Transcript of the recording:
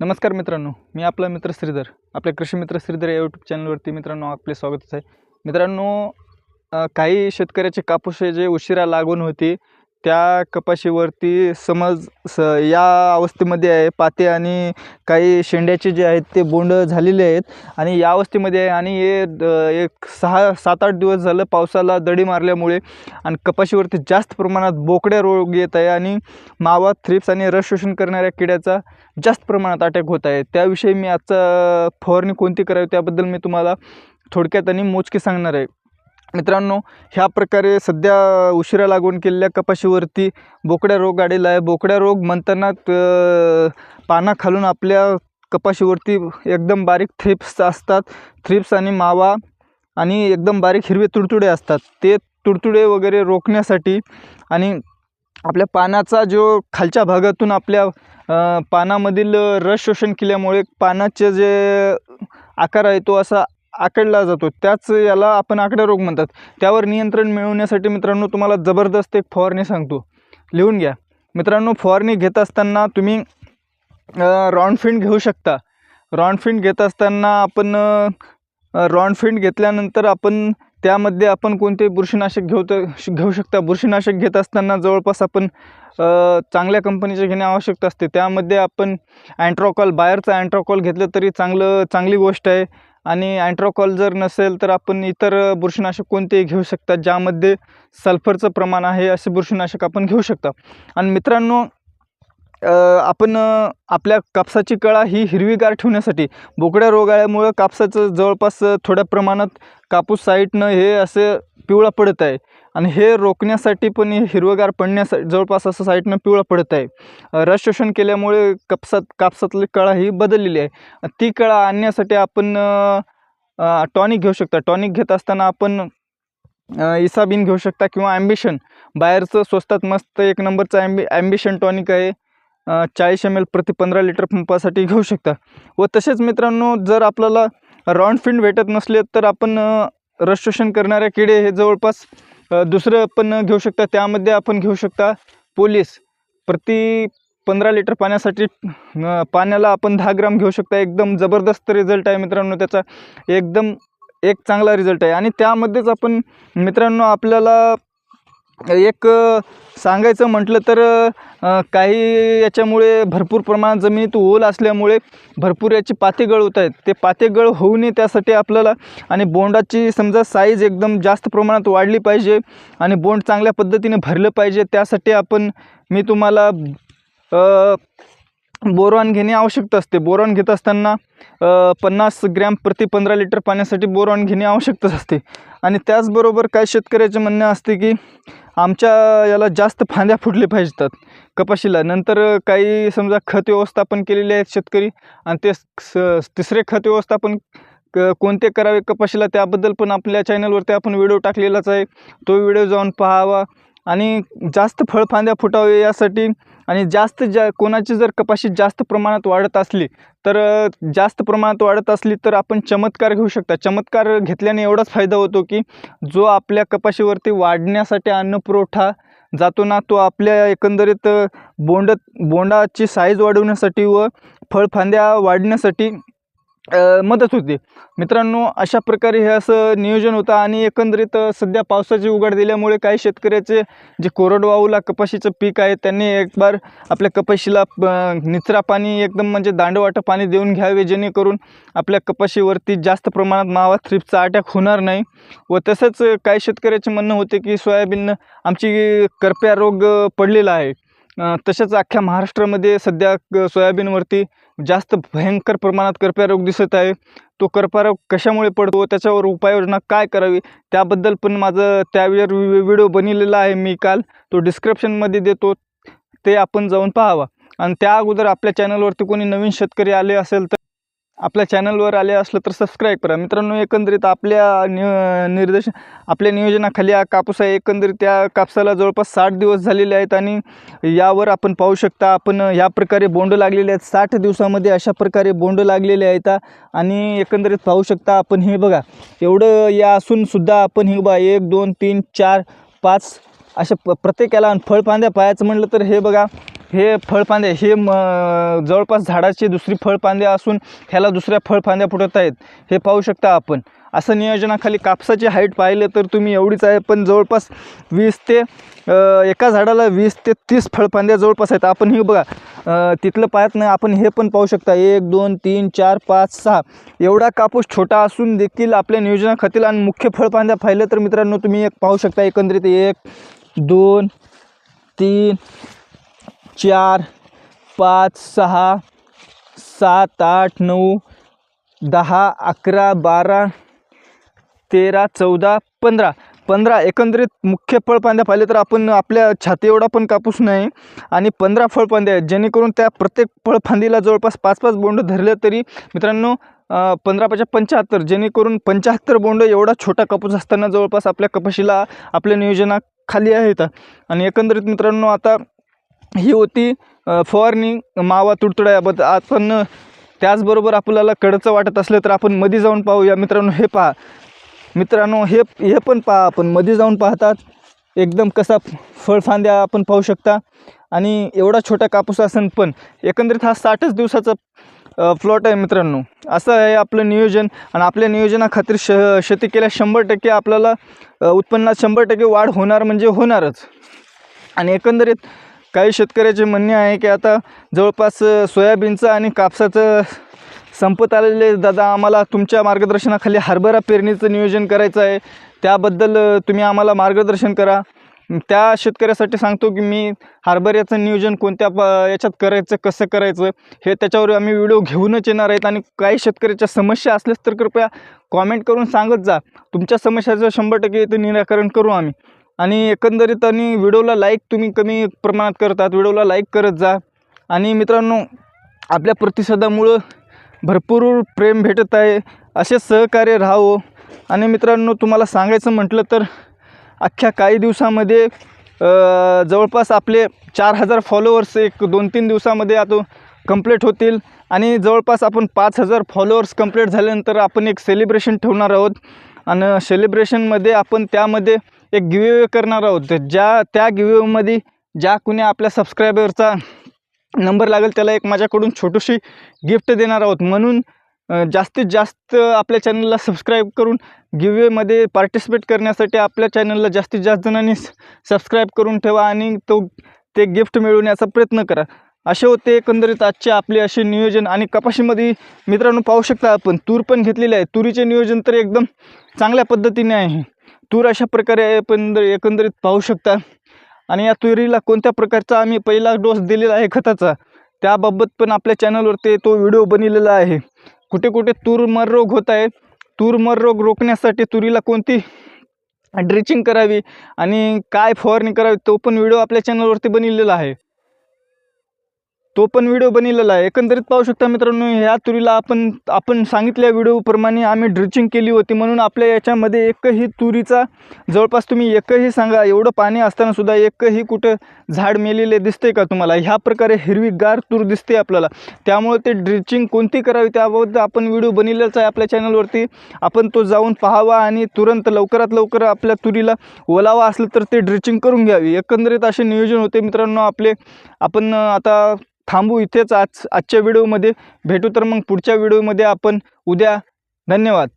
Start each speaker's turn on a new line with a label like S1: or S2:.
S1: नमस्कार मित्रांनो मी आपला मित्र श्रीधर आपल्या कृषी मित्र श्रीधर या यूट्यूब चॅनलवरती मित्रांनो आपले स्वागतच आहे. मित्रांनो काही शेतकऱ्याचे कापूस जे उशिरा लागून होती त्या कपाशीवरती समज स या अवस्थेमध्ये आहे पाते आणि काही शेंड्याचे जे आहेत ते बोंड झालेले आहेत. आणि या अवस्थेमध्ये आहे आणि हे द एक सहा सात आठ दिवस झालं पावसाला दडी मारल्यामुळे आणि कपाशीवरती जास्त प्रमाणात बोकड्या रोग येत आहे आणि मावा थ्रिप्स आणि रस शोषण करणाऱ्या किड्याचा जास्त प्रमाणात अटॅक होत आहे. त्याविषयी मी आजचा फवारणी कोणती करावी त्याबद्दल मी तुम्हाला थोडक्यात आणि मोजके सांगणार आहे. मित्रांनो ह्या प्रकारे सध्या उशिरा लागवण केलेल्या कपाशीवरती बोकड्या रोग आलेला आहे. बोकड्या रोग म्हणताना त- पानाखालून आपल्या कपाशीवरती एकदम बारीक थ्रिप्स असतात. थ्रिप्स आणि मावा आणि एकदम बारीक हिरवे तुडतुडे असतात. ते तुडतुडे वगैरे रोखण्यासाठी आणि आपल्या पानाचा जो खालच्या भागातून आपल्या पानामधील रस शोषण केल्यामुळे पानाचे जे आकार आहे तो असा आकडला जातो. त्याच याला आपण आकडा रोग म्हणतात. त्यावर नियंत्रण मिळवण्यासाठी मित्रांनो तुम्हाला जबरदस्त एक फवारणी सांगतो. लिहून घ्या. मित्रांनो फवारणी घेत असताना तुम्ही रॉनफिंड घेऊ शकता. रॉनफिंड घेत असताना आपण रॉनफिंड घेतल्यानंतर आपण त्यामध्ये आपण कोणते बुरशीनाशक घेऊ तर घेऊ शकता. बुरशीनाशक घेत असताना जवळपास आपण चांगल्या कंपनीचे घेणे आवश्यक असते. त्यामध्ये आपण अँट्रॉकॉल बाहेरचं अँट्रॉकॉल घेतलं तरी चांगलं चांगली गोष्ट आहे. आणि अँट्रॉकॉल जर नसेल तर आपण इतर बुरशीनाशक कोणतेही घेऊ शकता ज्यामध्ये सल्फरचं प्रमाण आहे असे बुरशीनाशक आपण घेऊ शकता. आणि मित्रांनो आपण आपल्या कापसाची कळा ही हिरवीगार ठेवण्यासाठी. बोकड्या रोगाळ्यामुळं कापसाचं जवळपास थोड्या प्रमाणात कापूस साईटनं हे असं पिवळा पडत आहे. आणि हे रोखण्यासाठी पण हे हिरवगार पडण्यासाठी जवळपास असं साईटनं पिवळा पडत आहे. रस शोषण केल्यामुळे कापसात कापसातली कळा ही बदललेली आहे. ती कळा आणण्यासाठी आपण टॉनिक घेऊ शकता. टॉनिक घेत असताना आपण इसाबीन घेऊ शकता किंवा ॲम्बिशन. बाहेरचं स्वस्तात मस्त एक नंबरचं ॲम्बि ॲम्बिशन टॉनिक आहे. चाळीस एम एल प्रति पंधरा लिटर पंपासाठी घेऊ शकता. व तसेच मित्रांनो जर आपल्याला रॉनफिंड भेटत नसले तर आपण रजिस्ट्रेशन करणाऱ्या किडे हे जवळपास दुसरं पण घेऊ शकता. त्यामध्ये आपण घेऊ शकता पोलीस. प्रति पंधरा लिटर पाण्यासाठी पाण्याला आपण दहा ग्राम घेऊ शकता. एकदम जबरदस्त रिझल्ट आहे मित्रांनो त्याचा. एकदम एक चांगला रिझल्ट आहे. आणि त्यामध्येच आपण मित्रांनो आपल्याला एक सांगायचं म्हटलं तर काही याच्यामुळे भरपूर प्रमाणात जमिनीत ओल असल्यामुळे भरपूर याची पाते गळ होत आहेत. ते पाते गळ होऊ नये त्यासाठी आपल्याला आणि बोंडाची समजा साईज एकदम जास्त प्रमाणात वाढली पाहिजे आणि बोंड चांगल्या पद्धतीने भरलं पाहिजे त्यासाठी आपण मी तुम्हाला बोरॉन घेणे आवश्यक असते. बोरॉन घेत असताना पन्नास ग्रॅम प्रति पंधरा लिटर पाण्यासाठी बोरॉन घेणे आवश्यकच असते. आणि त्याचबरोबर काही शेतकऱ्याचे म्हणणे असते की आमच्या याला जास्त फांद्या फुटले पाहिजेतात कपाशीला. नंतर काही समजा खत व्यवस्थापन केलेले आहेत शेतकरी आणि ते स तिसरे खत व्यवस्थापन क कोणते करावे कपाशीला त्याबद्दल पण आपल्या चॅनलवरती आपण व्हिडिओ टाकलेलाच आहे. तो व्हिडिओ जाऊन पाहावा आणि जास्त फळफांद्या फुटावे यासाठी आणि जास्त ज्या कोणाची जर कपाशी जास्त प्रमाणात वाढत असली तर जास्त प्रमाणात वाढत असली तर आपण चमत्कार घेऊ शकता. चमत्कार घेतल्याने एवढाच फायदा होतो की जो आपल्या कपाशीवरती वाढण्यासाठी अन्नपुरवठा जातो ना तो आपल्या एकंदरीत बोंड बोंडाची साईज वाढवण्यासाठी व फळफांद्या वाढण्यासाठी मदत होते. मित्रांनो अशा प्रकारे हे असं नियोजन होतं आणि एकंदरीत सध्या पावसाची उघड दिल्यामुळे काही शेतकऱ्याचे जे कोरडवाहूला कपाशीचं पीक आहे त्यांनी एक बार आपल्या कपाशीला निचरा पाणी एकदम म्हणजे दांडवाटं पाणी देऊन घ्यावे जेणेकरून आपल्या कपाशीवरती जास्त प्रमाणात मावा थ्रिप्सचा अटॅक होणार नाही. व तसंच काही शेतकऱ्याचे म्हणणं होते की सोयाबीन आमची करप्या रोग पडलेला आहे. तसेच अख्ख्या महाराष्ट्रामध्ये सध्या सोयाबीनवरती जास्त भयंकर प्रमाणात करप्या रोग दिसत आहे. तो करपा रोग कशामुळे पडतो? त्याच्यावर उपाययोजना काय करावी? त्याबद्दल पण माझं त्यावेळेवर व्हिडिओ बनवलेला आहे मी काल. तो डिस्क्रिप्शनमध्ये देतो. ते आपण जाऊन पाहावा. आणि त्या अगोदर आपल्या चॅनलवरती कोणी नवीन शेतकरी आले असेल तर आपल्या चॅनलवर आले असलं तर सबस्क्राईब करा. मित्रांनो एकंदरीत आपल्या नि निर्देश आपल्या नियोजनाखाली हा कापूस आहे. एकंदरीत त्या कापसाला जवळपास साठ दिवस झालेले आहेत आणि यावर आपण पाहू शकता आपण या प्रकारे बोंड लागलेले आहेत. साठ दिवसामध्ये अशा प्रकारे बोंड लागलेले आहेत. आणि एकंदरीत पाहू शकता आपण हे बघा एवढं या असूनसुद्धा आपण हे बघा एक दोन तीन चार पाच अशा प प्रत्येकाला फळपांद्या फळफांद्या पाहायचं म्हटलं तर हे बघा हे फळफांद्या हे म जवळपास झाडाची दुसरी फळपांदे असून ह्याला दुसऱ्या फळफांद्या फुटत आहेत. हे पाहू शकता आपण. असं नियोजनाखाली कापसाची हाईट पाहिलं तर तुम्ही एवढीच आहे पण जवळपास वीस ते एका झाडाला वीस ते तीस फळफांद्या जवळपास आहेत. आपण हे बघा तिथलं पाहत नाही आपण हे पण पाहू शकता. एक दोन तीन चार पाच सहा. एवढा कापूस छोटा असून देखील आपल्या नियोजनाखातील आणि मुख्य फळफांद्या पाहिलं तर मित्रांनो तुम्ही एक पाहू शकता एकंदरीत एक दोन तीन चार पाच सहा सात आठ नऊ दहा अकरा बारा तेरा चौदा पंधरा. पंधरा एकंदरीत मुख्य फळपांद्या पाहिले तर आपण आपल्या छाती एवढा पण कापूस नाही आणि पंधरा फळपांद्या आहेत जेणेकरून त्या प्रत्येक फळफांदीला जवळपास पाच पाच बोंड धरले तरी मित्रांनो पंधरा पाचशे पंच्याहत्तर जेणेकरून पंच्याहत्तर बोंड एवढा छोटा कापूस असताना जवळपास आपल्या कपाशीला आपल्या नियोजनाखाली आहेत. आणि एकंदरीत मित्रांनो आता ही होती फवारणी मावा तुडतुडा याबद्दल आपण त्याचबरोबर आपल्याला कडचं वाटत असलं तर आपण मध्ये जाऊन पाहूया मित्रांनो हे पहा. मित्रांनो हे हे पण पहा आपण. मध्ये जाऊन पाहतात. एकदम कसा फळफांद्या आपण पाहू शकता. आणि एवढा छोटा कापूस असेल पण एकंदरीत हा साठच दिवसाचा प्लॉट आहे मित्रांनो. असं आहे आपलं नियोजन. आणि आपल्या नियोजनाखातीर श शेती केल्या शंभर टक्के आपल्याला उत्पन्नात शंभर टक्के वाढ होणार म्हणजे होणारच. आणि एकंदरीत काही शेतकऱ्याचे म्हणणे आहे की आता जवळपास सोयाबीनचं आणि कापसाचं संपत आलेले दादा आम्हाला तुमच्या मार्गदर्शनाखाली हरभरा पेरणीचं नियोजन करायचं आहे. त्याबद्दल तुम्ही आम्हाला मार्गदर्शन करा. त्या शेतकऱ्यासाठी सांगतो की मी हरभऱ्याचं नियोजन कोणत्या प याच्यात करायचं कसं करायचं हे त्याच्यावर आम्ही व्हिडिओ घेऊनच येणार आहेत. आणि काही शेतकऱ्याच्या समस्या असल्यास तर कृपया कॉमेंट करून सांगत जा. तुमच्या समस्याचं शंभर टक्के इथं निराकरण करू आम्ही. आणि एकंदरीत आणि व्हिडिओला लाईक तुम्ही कमी प्रमाणात करतात व्हिडिओला लाईक करत जा. आणि मित्रांनो आपल्या प्रतिसादामुळं भरपूर प्रेम भेटत आहे. असे सहकार्य राहावं. आणि मित्रांनो तुम्हाला सांगायचं म्हटलं तर अख्ख्या काही दिवसामध्ये जवळपास आपले चार हजार फॉलोअर्स एक दोन तीन दिवसामध्ये आता कंप्लीट होतील. आणि जवळपास आपण पाच हजार फॉलोअर्स कंप्लीट झाल्यानंतर आपण एक सेलिब्रेशन ठेवणार आहोत. आणि सेलिब्रेशनमध्ये आपण त्यामध्ये एक गिवेवे करणार आहोत. तर ज्या त्या गिवेमध्ये ज्या कुणी आपल्या सबस्क्रायबरचा नंबर लागेल त्याला एक माझ्याकडून छोटीशी गिफ्ट देणार आहोत. म्हणून जास्तीत जास्त आपल्या चॅनलला सबस्क्राईब करून गिवेमध्ये पार्टिसिपेट करण्यासाठी आपल्या चॅनलला जास्तीत जास्त जणांनी सबस्क्राईब करून ठेवा आणि तो ते गिफ्ट मिळवण्याचा प्रयत्न करा. असे होते एकंदरीत आजचे आपले असे नियोजन आणि कपाशीमध्ये मित्रांनो पाहू शकता आपण तूर पण घेतलेले आहे. तुरीचे नियोजन तर एकदम चांगल्या पद्धतीने आहे. तूर अशा प्रकारे पण एकंदरीत पाहू शकता. आणि या तुरीला कोणत्या प्रकारचा आम्ही पहिला डोस दिलेला आहे खताचा त्याबाबत पण आपल्या चॅनलवरती तो व्हिडिओ बनलेला आहे. कुठे कुठे तूर मर रोग होत आहे तूर मर रोग रोखण्यासाठी तुरीला कोणती ड्रिचिंग करावी आणि काय फवारणी करावी तो पण व्हिडिओ आपल्या चॅनलवरती बनलेला आहे. तो पण व्हिडिओ बनलेला आहे. एकंदरीत पाहू शकता मित्रांनो ह्या तुरीला आपण आपण सांगितल्या व्हिडिओप्रमाणे आम्ही ड्रिचिंग केली होती. म्हणून आपल्या याच्यामध्ये एकही तुरीचा जवळपास तुम्ही एकही सांगा एवढं पाणी असतानासुद्धा एकही कुठं झाड मेलेले दिसते का तुम्हाला? ह्या प्रकारे हिरवीगार तूर दिसते आपल्याला. त्यामुळे ते ड्रिचिंग कोणती करावी त्याबाबत आपण व्हिडिओ बनलेलाच आहे आपल्या चॅनलवरती आपण तो जाऊन पाहावा आणि तुरंत लवकरात लवकर आपल्या तुरीला ओलावा असलं तर ते ड्रिचिंग करून घ्यावी. एकंदरीत असे नियोजन होते मित्रांनो आपले. आपण आता थांबू इथेच आज आजच्या व्हिडिओमध्ये. भेटू तर मग पुढच्या व्हिडिओमध्ये आपण. उद्या. धन्यवाद.